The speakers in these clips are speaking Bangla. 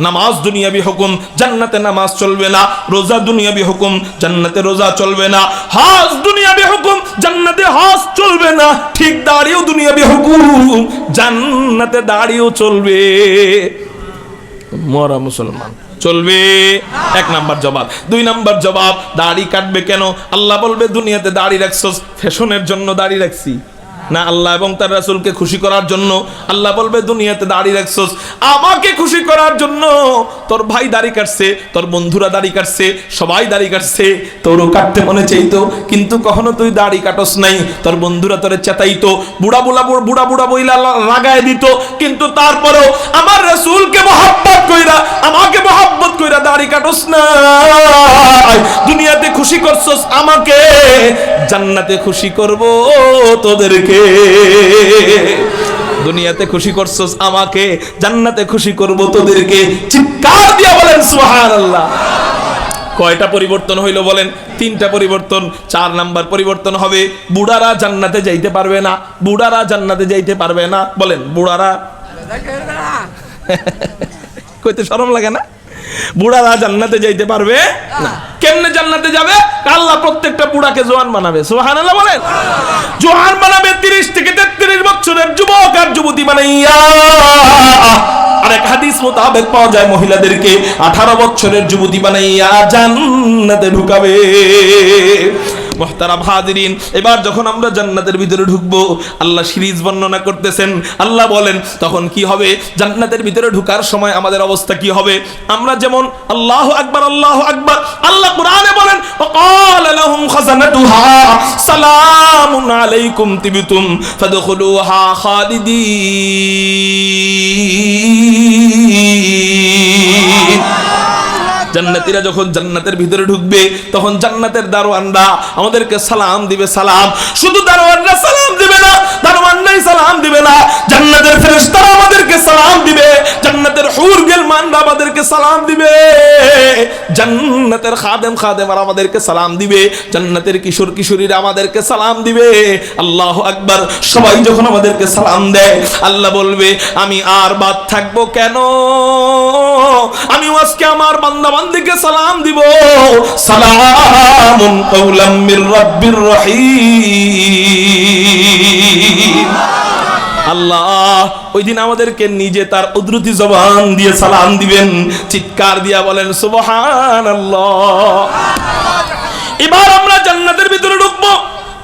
নামাজ দুনিয়াবি হুকুম, জান্নাতে নামাজ চলবে না, রোজা দুনিয়াবি হুকুম, জান্নাতে রোজা চলবে না, হজ দুনিয়াবি হুকুম, জান্নাতে হজ চলবে না, ঠিক দাড়িও দুনিয়াবি হুকুম, জান্নাতে দাড়িও চলবে। মরা মুসলমান, চলবে। এক নাম্বার জবাব, দুই নাম্বার জবাব, দাড়ি কাটবে কেন? আল্লাহ বলবে, দুনিয়াতে দাড়ি রাখছস, ফ্যাশনের জন্য দাড়ি রাখছি। না আল্লাহ এবং তার রাসূলকে খুশি করার জন্য। আল্লাহ বলবে, দুনিয়াতে দাড়ি রাখছস। আমাকে খুশি করার জন্য তোর ভাই দাড়ি কাটছে, তোর বন্ধুরা দাড়ি কাটছে, সবাই দাড়ি কাটছে। তোরও কাটতে মনে চাইতো, কিন্তু কখনো তুই দাড়ি কাটস নাই। তোর বন্ধুরা তোরে চেতাইতো, বুড়া বুড়া বুড়া বুড়া বইলা লাগায় দিত। কিন্তু তারপরেও আমার রাসূলকে মহব্বত কইরা, আমাকে মহব্বত কইরা দাড়ি কাটস না দুনিয়াতে খুশি করছস আমাকে, জান্নাতে খুশি করব তোদেরকে। দুনিয়াতে খুশি করছস আমাকে জান্নাতে খুশি করব তোদেরকে। চিৎকার দিয়া বলেন সুবহানাল্লাহ। কয়টা পরিবর্তন হইল বলেন? তিনটা পরিবর্তন চার নাম্বার পরিবর্তন হবে বুড়ারা জান্নাতে যাইতে পারবে না বুড়ারা জান্নাতে যাইতে পারবে না। বলেন বুড়ারা? কইতে শরম লাগে না? বুড়ারা জান্নাতে যাইতে পারবে? না। কেমনে জান্নাতে যাবে? আল্লাহ প্রত্যেকটা বুড়াকে জোয়ান বানাবে। সুবহানাল্লাহ বলেন। জোয়ান বানাবে 30 থেকে 33 বছরের যুবক আর যুবতী বানাইয়া। আর এক হাদিস মোতাবেক পাওয়া যায় মহিলাদেরকে। 18 বছরের যুবতী বানাইয়া জান্নাতে ঢুকাবে। মোহতারাম হাজিরিন এবার যখন আমরা জান্নাতের ভিতরে ঢুকবো আল্লাহ সিরিজ বর্ণনা করতেছেন আল্লাহ বলেন তখন কি হবে জান্নাতের ভিতরে ঢুকার সময় আমাদের অবস্থা কি হবে আমরা যেমন আল্লাহ আকবার আল্লাহ আকবার আল্লাহ কোরআনে বলেন وقال لهم خزنتها سلام عليكم طبتم فادخلوها خالدين জান্নাতীরা যখন জান্নাতের ভিতরে ঢুকবে, তখন জান্নাতের দারোয়ানরা আমাদেরকে সালাম দিবে, সালাম। শুধু দারোয়ানরা সালাম দিবে না দারোয়ানরাই সালাম দিবে না। জান্নাতের ফেরেশতারা আমাদেরকে সালাম দিবে। জান্নাতের হুর গেলমানরা আমাদেরকে সালাম দিবে। জান্নাতের খাদেম খাদেমার আমাদেরকে সালাম দিবে। জান্নাতের কিশোর কিশোরীরা আমাদেরকে সালাম দিবে। আল্লাহ আকবার। সবাই যখন আমাদেরকে সালাম দেয়, আল্লাহ বলবে, আমি আর বাদ থাকব কেন? আমি আজকে আমার বান্দা বান্দিকে সালাম দিব। সালামুন কাউলাম মির রাব্বির রহিম। আল্লাহ ওই দিন আমাদেরকে নিজে তার উদ্রুতি জবান দিয়ে সালাম দিবেন। চিৎকার দিয়া বলেন, সুবহানাল্লাহ। এবার আমরা জান্নাতের ভিতরে ঢুকবো।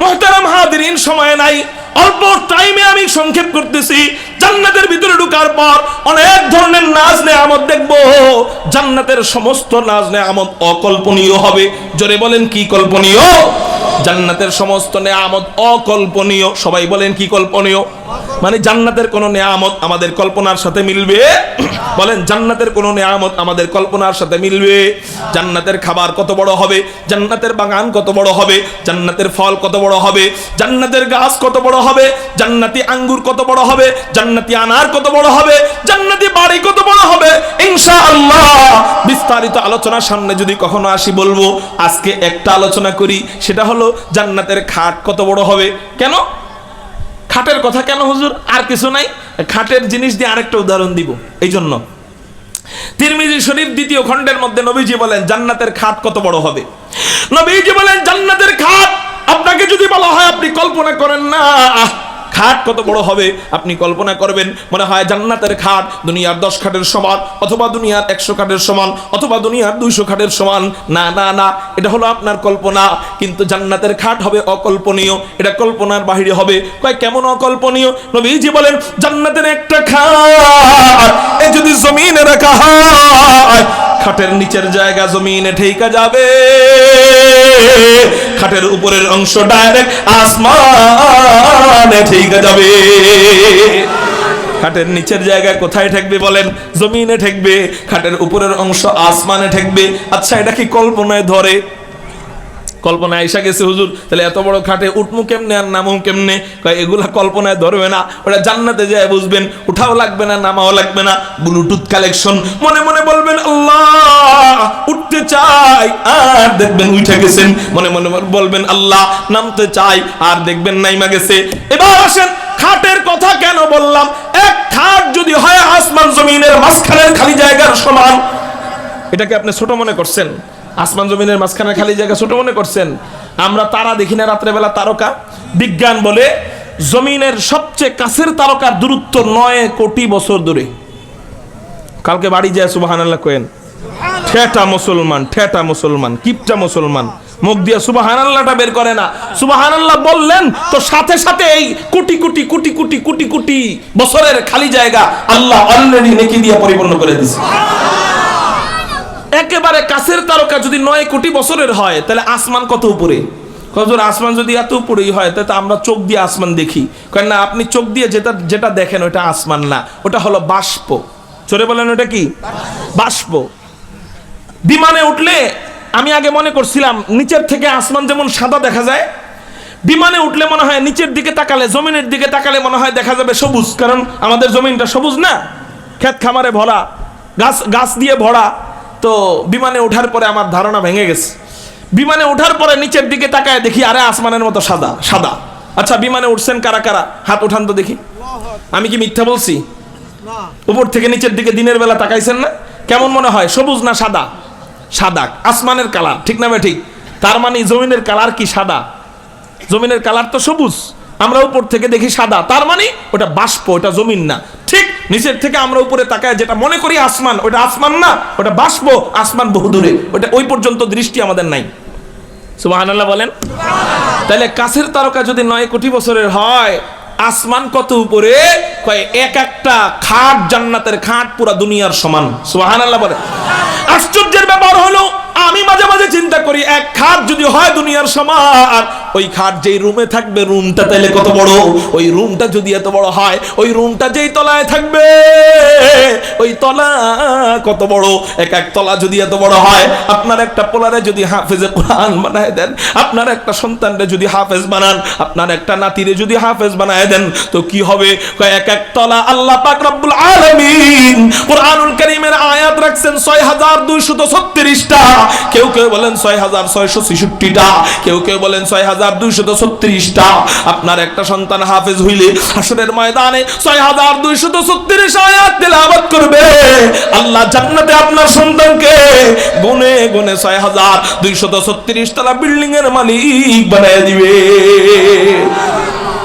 মোহতারাম হাদিরিন সময় নাই। অল্প টাইমে আমি সংক্ষেপ করতেছি। জান্নাতের ভিতরে ঢুকার পর অনেক ধরনের নাজ নেয়ামত দেখব। জান্নাতের সমস্ত নাজ নেয়ামত অকল্পনীয় হবে। জোরে বলেন, কি কল্পনীয়? জান্নাতের সমস্ত নেয়ামত অকল্পনীয়। সবাই বলেন কি কল্পনীয়? মানে জান্নাতের কোন নেয়ামত আমাদের কল্পনার সাথে মিলবে? বলেন, জান্নাতের কোন নেয়ামত আমাদের কল্পনার সাথে মিলবে? জান্নাতের খাবার কত বড় হবে? জান্নাতের বাগান কত বড় হবে? জান্নাতের ফল কত বড় হবে? জান্নাতের গাছ কত বড় হবে? জান্নাতি আঙ্গুর কত বড় হবে? জান্নাতি আনার কত বড় হবে? জান্নাতি বাড়ি কত বড় হবে? ইনশাআল্লাহ। বিস্তারিত আলোচনার সামনে যদি কখনো আসি বলব, আজকে একটা আলোচনা করি, সেটা হলো জান্নাতের খাট কত বড় হবে? কেন? খাটের কথা কেন হুজুর? আর কিছু নাই। খাটের জিনিস দিয়ে আরেকটা উদাহরণ দিব। এই জন্য তিরমিজি শরীফ দ্বিতীয় খণ্ডের মধ্যে নবীজি বলেন, জান্নাতের খাট কত বড় হবে? নবীজি বলেন, জান্নাতের খাট আপনাকে যদি বলা হয়, আপনি কল্পনা করেন না। খাট কত বড় হবে, আপনি কল্পনা করবেন, মনে হয় জান্নাতের খাট দুনিয়ার দশ খাটের সমান, অথবা দুনিয়ার একশো খাটের সমান, অথবা দুনিয়ার দুইশো খাটের সমান। না না না, এটা হলো আপনার কল্পনা, কিন্তু জান্নাতের খাট হবে অকল্পনীয়, এটা কল্পনার বাহিরে হবে। কয়, কেমন অকল্পনীয়? নবীজি বলেন, জান্নাতের একটা খাট, এ যদি জমিনে রাখা হয়, খাটের নিচের জায়গা জমিনে ঠেকা যাবে। খাটের উপরের অংশ ডাইরেক্ট আসমানে ঠিক যাবে। খাটের নিচের জায়গায় কোথায় ঠেকবে বলেন? জমিনে ঠেকবে। খাটের উপরের অংশ আসমানে ঠেকবে। আচ্ছা এটা কি কল্পনায় ধরে? কল্পনায় আইসা গেছে, হুজুর, তাহলে এত বড় খাটে উঠমু কেমনে আর নামও কেমনে? এগুলা কল্পনায় ধরবে না ওটা জান্নাতে যায় বুঝবেন, উঠাও লাগবে না, নামাও লাগবে না ব্লুটুথ কালেকশন মনে মনে বলবেন, আল্লাহ, উঠতে চাই। আর দেখবেন উঠে গেছেন, মনে মনে বলবেন, আল্লাহ, নামতে চাই। আর দেখবেন নাইমা গেছে। এবার আসেন, খাটের কথা কেন বললাম? এক খাট যদি হয় আসমান জমিনের মাঝখানের খালি জায়গার সমান এটাকে আপনি ছোট মনে করছেন। আসমান জমিনের মাঝখানে খালি জায়গা ছোট মনে করছেন। আমরা তারা দেখি না, রাত্রেবেলা তারকা। বিজ্ঞান বলে, জমিনের সবচেয়ে কাছের তারকার দূরত্ব নয় কোটি বছর দূরে। কালকে বাড়ি যায় সুবাহান আল্লাহ কোয়েন। ঠেটা মুসলমান ঠেটা মুসলমান, কিপটা মুসলমান। মুখ দিয়ে সুবাহান আল্লাহটা বের করে না। সুবাহান আল্লাহ বললেন, তো সাথে সাথে এই কোটি কোটি কোটি কোটি কোটি কোটি বছরের খালি জায়গা আল্লাহ অলরেডি নেকি দিয়ে পরিপূর্ণ করে দিছে একেবারে কাছের তারকা যদি নয় কোটি বছরের হয়, তাহলে আসমান কত উপরে? কজোর আসমান যদি এত উপরেই হয়, তাহলে আমরা চোখ দিয়ে আসমান দেখি। কেন না, আপনি চোখ দিয়ে যেটা যেটা দেখেন ওটা আসমান না। ওটা হলো বাষ্প। চলে বলেন ওটা কি? বাষ্প। বিমানে উঠলে, আমি আগে মনে করছিলাম, নিচের থেকে আসমান যেমন সাদা দেখা যায়, বিমানে উঠলে মনে হয় নিচের দিকে তাকালে, জমিনের দিকে তাকালে মনে হয় দেখা যাবে সবুজ। কারণ আমাদের জমিনটা সবুজ না? ক্ষেত খামারে ভরা, গাছ গাছ দিয়ে ভরা। তো বিমানে ওঠার পরে আমার ধারণা ভেঙে গেছে। বিমানে ওঠার পরে নিচের দিকে তাকায় দেখি আরে আসমানের মতো সাদা সাদা। আচ্ছা বিমানে উঠছেন কারা কারা? হাত উঠান তো দেখি। আমি কি মিথ্যা বলছি? উপর থেকে নিচের দিকে দিনের বেলা তাকাইছেন না? কেমন মনে হয়, সবুজ না সাদা? সাদা, আসমানের কালার, ঠিক না ঠিক তার মানে জমিনের কালার কি সাদা? জমিনের কালার তো সবুজ। আমরা উপর থেকে দেখি সাদা। তার মানে ওটা বাষ্প, ওটা জমিন না। ঠিক নিচের থেকে আমরা উপরে তাকায় যেটা মনে করি আসমান, ওটা আসমান না, ওটা বাষ্প, আসমান বহু দূরে। ওটা ওই পর্যন্ত দৃষ্টি আমাদের নাই। সুবহানাল্লাহ বলেন। তাহলে কাছের তারকা যদি নয় কোটি বছরের হয়, আসমান কত উপরে? কয় এক একটা খাট জান্নাতের খাট পুরা দুনিয়ার সমান। সুবহানাল্লাহ বলে আশ্চর্যের ব্যাপার হলো আমি মাঝে মাঝে চিন্তা করি, এক খাট যদি হয় দুনিয়ার সমান, ওই খাট যেই রুমে থাকবে, রুমটা তাইলে কত বড়? ওই রুমটা যদি এত বড় হয়, ওই রুমটা যেই তলায় থাকবে, ওই তলা কত বড়? এক এক তলা যদি এত বড় হয়, আপনার একটা পোলারে যদি হাফেজে কোরআন বানায় দেন, আপনার একটা সন্তানরে যদি হাফেজ বানান, আপনার একটা নাতিরে যদি হাফেজ বানায় দেন, তো কি হবে? এক এক তলা আল্লাহ পাক রব্বুল আলামিন রাখছেন 6236টা কেউ কেউ বলেন 6666টা কেউ কেউ বলেন 6236টা আপনার একটা সন্তান হাফেজ হইলে হাসরের ময়দানে 6236 আয়াত তেলাওয়াত করবে। আল্লাহ জান্নাতে আপনার সন্তানকে গুনে গুনে 6236 তলা বিল্ডিং এর মালিক বানায় দিবে।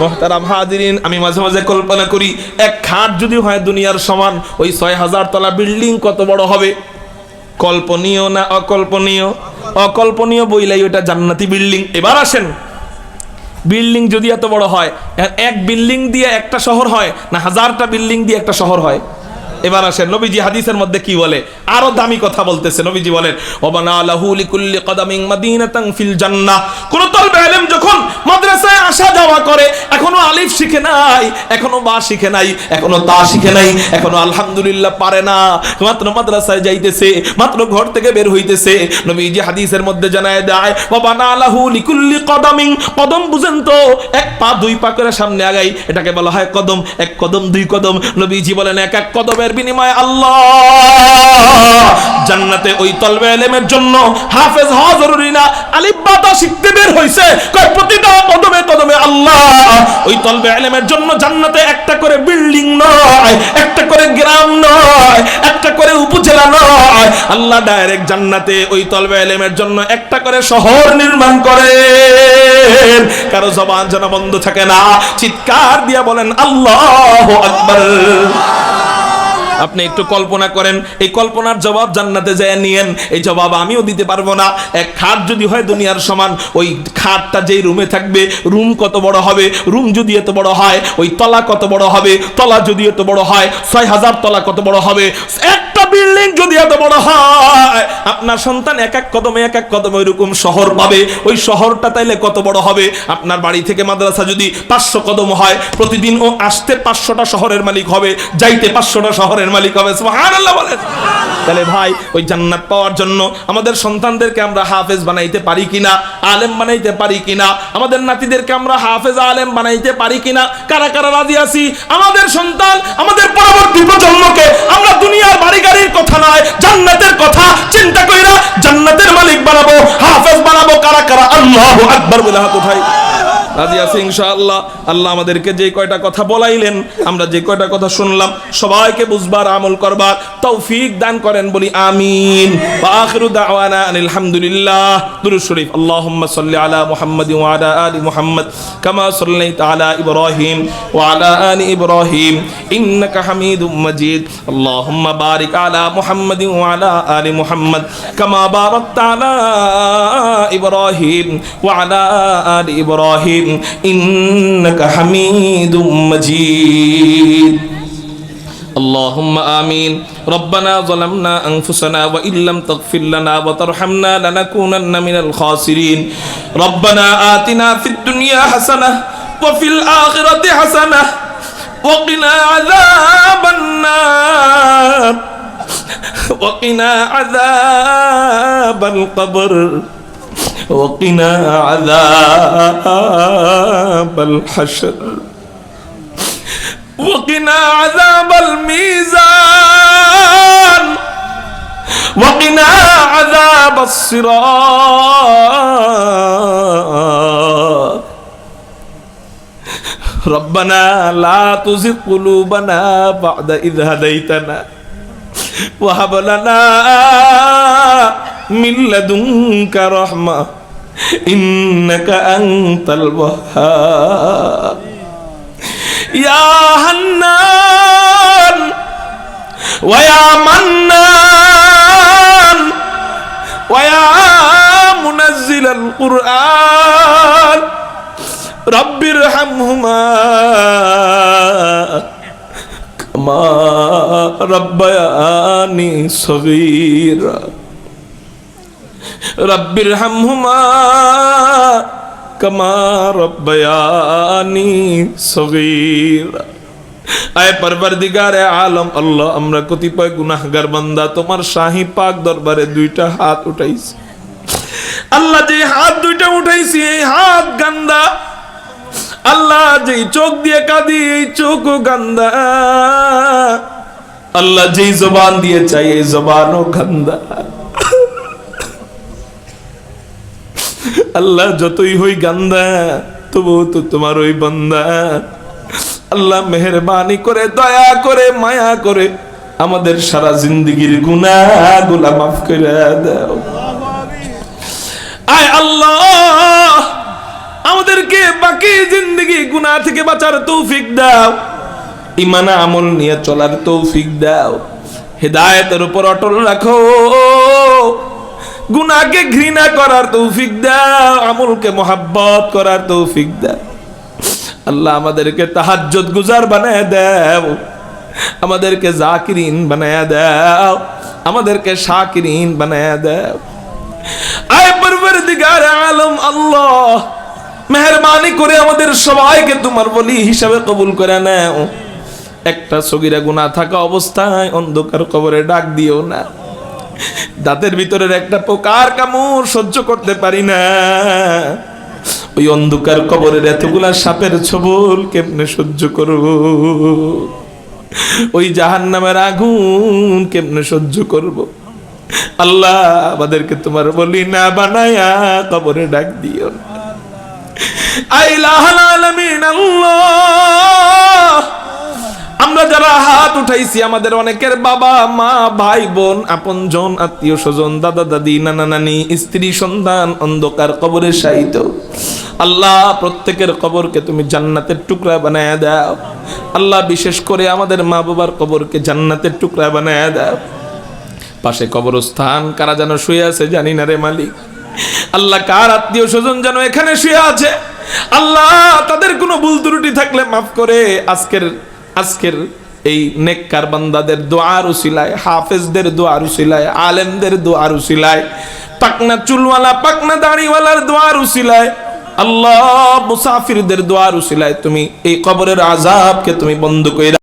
মোহতারাম হাজিরিন, আমি মাঝে মাঝে কল্পনা করি, এক খাট যদি হয় দুনিয়ার সমান, ওই ছয় হাজার তলা বিল্ডিং কত বড় হবে? কল্পনীয় না অকল্পনীয়? অকল্পনীয় বইলাই ওটা জান্নাতি বিল্ডিং। এবার আসেন, বিল্ডিং যদি এত বড় হয়, এক বিল্ডিং দিয়ে একটা শহর হয়, না হাজারটা বিল্ডিং দিয়ে একটা শহর হয়? এবার আসেন, নবীজি হাদিসের মধ্যে কি বলে? আরও দামি কথা বলতেছে, নবীজি বলেন, ওবানা লিকুল্লি মাদিনাতান ফিল জান্নাহ। কোন যখন মাদ্রাসায় আসা যাওয়া করে, এখনও আলিফ শিখে নাই, এখনও বা শিখে নাই, এখনও তা শিখে নাই, এখনও আলহামদুলিল্লাহ পারে না। মাত্র মাদ্রাসায় যাইতেছে, মাত্র ঘর থেকে বের হইতেছে। নবীজি হাদিসের মধ্যে জানায় দেয়, ওবানা আলাহু লিকুল্লি কদামিন। কদম বুঝেন তো, এক পা দুই পা করে সামনে আগাই, এটাকে বলা হয় কদম, এক কদম, দুই কদম। নবীজি বলেন, এক এক কদমের বিনিময়ে আল্লাহ জান্নাতে ওই তলবে এলেমের জন্য হাফেজ হওয়া জরুরি না। আলিফ বাতা শিখতে বের হইছে। কয়, প্রতিটা কদমে কদমে আল্লাহ ওই তলবে এলেমের জন্য জান্নাতে একটা করে বিল্ডিং নয়, একটা করে গ্রাম নয়, একটা করে উপজেলা নয়। আল্লাহ ডাইরেক্ট জান্নাতে ওই তলবে এলেমের জন্য একটা করে শহর নির্মাণ করে কারও জবান যেন বন্ধ থাকে না। চিৎকার দিয়া বলেন, আল্লাহ আকবার। আপনি একটু কল্পনা করেন, এই কল্পনার জবাব জান্নাতে যায় নিয়েন। এই জবাব আমিও দিতে পারব না। এক খাট যদি হয় দুনিয়ার সমান, ওই খাটটা যেই রুমে থাকবে, রুম কত বড় হবে? রুম যদি এত বড় হয়, ওই তলা কত বড় হবে? তলা যদি এত বড় হয়, ছয় হাজার তলা কত বড় হবে? একটা বিল্ডিং যদি এত বড় হয়, আপনার সন্তান এক এক কদমে, এক এক কদমে ওইরকম শহর পাবে। ওই শহরটা তাইলে কত বড় হবে? আপনার বাড়ি থেকে মাদ্রাসা যদি পাঁচশো কদম হয়, প্রতিদিন ও আসতে পাঁচশোটা শহরের মালিক হবে, যাইতে পাঁচশোটা শহরের মালিক হবে সুবহানাল্লাহ বলেন তাহলে ভাই ওই জান্নাত পাওয়ার জন্য আমাদের সন্তানদেরকে আমরা হাফেজ বানাইতে পারি কিনা আলেম বানাইতে পারি কিনা আমাদের নাতিদেরকে আমরা হাফেজ আলেম বানাইতে পারি কিনা কারা কারা রাজি আছি? আমাদের সন্তান আমাদের পরবর্তী প্রজন্মকে আমরা দুনিয়ার বাড়ি গাড়ির কথা নয় জান্নাতের কথা চিন্তা কইরা জান্নাতের মালিক বানাবো হাফেজ বানাবো কারা কারা? আল্লাহু আকবার বলে হাত উঠাই। ইনশাআল্লাহ। আল্লাহ আমাদেরকে যে কয়টা কথা বলাইলেন, আমরা যে কয়টা কথা শুনলাম, সবাইকে বুঝবার, আমল করবার তৌফিক দান করেন বলি আমিন। ওয়া আখিরু দাওয়ানা আনিল হামদুলিল্লাহ দুরূদ শরীফ। আলা মুহাম্মাদ কামা সাল্লাইতা আলা ইব্রাহিম আলা ইব্রাহিম, ইন্নাকা হামিদুম মাজিদ। ইব্রাহিম। الرجيم إنك حميد مجيد اللهم آمين ربنا ظلمنا أنفسنا وإن لم تغفر لنا وترحمنا لنكونن من الخاسرين ربنا آتنا في الدنيا حسنة وفي الآخرة حسنة وقنا عذاب النار وقنا عذاب القبر وقنا عذاب الحشر. وقنا عذاب الميزان. وقنا عذاب الصراط. ربنا لا تزغ قلوبنا بعد إذ هديتنا. وهب لنا من لدنك رحمة. إنك أنت الوهاب. يا حنان ويا منان ويا منزل القرآن. رب ارحمهما كما ربياني صغيرا. রব্বির হামহুমা কমা রব্বায়ানি সগীরা। আয় পরবরদিগার আলম, আল্লাহ, আমরা কতিপয় গুনাহগার বান্দা, তোমার শাহী পাক দরবারে দুইটা হাত উঠাইছি। আল্লাহ যে হাত দুইটা উঠাইছি, এই হাত গান্দা, আল্লাহ যে চোখ দিয়ে কাঁদি, এই চোখ গান্দা। আল্লাহ যেই জবান দিয়ে চাই, এই জবানও গান্দা। আল্লাহ যতই হই গান্দা, তবু তো তোমার ওই বান্দা। আল্লাহ মেহরবানি করে, দয়া করে, মায়া করে আমাদের সারা জিন্দগির গুনা গুলা মাফ করে দাও। আয় আল্লাহ, আমাদেরকে বাকি জিন্দগি গুনাহ থেকে বাঁচার তৌফিক দাও। ইমান আমল নিয়ে চলার তৌফিক দাও। হেদায়েতের উপর অটল রাখো। গুনাহকে ঘৃণা করার তৌফিক দাও, আমলকে মোহাব্বত করার তৌফিক দাও। আল্লাহ আমাদেরকে তাহাজ্জুদ গুজার বানায় দাও, আমাদেরকে জাকিরিন বানায় দাও, আমাদেরকে শাকিরিন বানায় দাও। আয় পরবর্তীগার আলম, আল্লাহ, মেহরবানি করে আমাদের সবাইকে তোমার বলি হিসাবে কবুল করে নাও। একটা সগিরা গুনাহ থাকা অবস্থায় অন্ধকার কবরে ডাক দিও না। দাঁতের ভিতরের একটা পোকার কামড় সহ্য করতে পারি না। ওই অন্ধকার কবরের এতগুলা সাপের ছবল কেমনে সহ্য করব? ওই জাহান নামের আগুন কেমনে সহ্য করব? আল্লাহ আমাদেরকে তোমার বলি না বানায়া কবরে ডাক দিও আল্লাহ। আমরা যারা হাত উঠাইছি, আমাদের অনেকের বাবা, মা, ভাই, বোন আপন জন আত্মীয় স্বজন, দাদা, দাদি, নানা, নানি, স্ত্রী, সন্তান, অন্ধকার কবরে শায়িত। আল্লাহ, প্রত্যেকের কবরকে তুমি জান্নাতের টুকরা বানায় দাও। আল্লাহ, বিশেষ করে আমাদের মা বাবার কবরকে জান্নাতের টুকরা বানায় দাও। পাশে কবরস্থান, কারা যেন শুয়ে আছে জানি না রে মালিক। আল্লাহ, কার আত্মীয় স্বজন যেন এখানে শুয়ে আছে? আল্লাহ, তাদের কোনো ভুল ত্রুটি থাকলে মাফ করে, আজকের আজকের এই নেককার বান্দাদের দোয়ার উসিলায়, হাফেজদের দোয়ার উসিলায়, আলেমদের দোয়ার উসিলায়, পাকনা চুলওয়ালা, পাকনা দাড়িওয়ালার দোয়ার উসিলায়, আল্লাহ মুসাফিরদের দোয়ার উসিলায় তুমি এই কবরের আজাবকে তুমি বন্ধ করে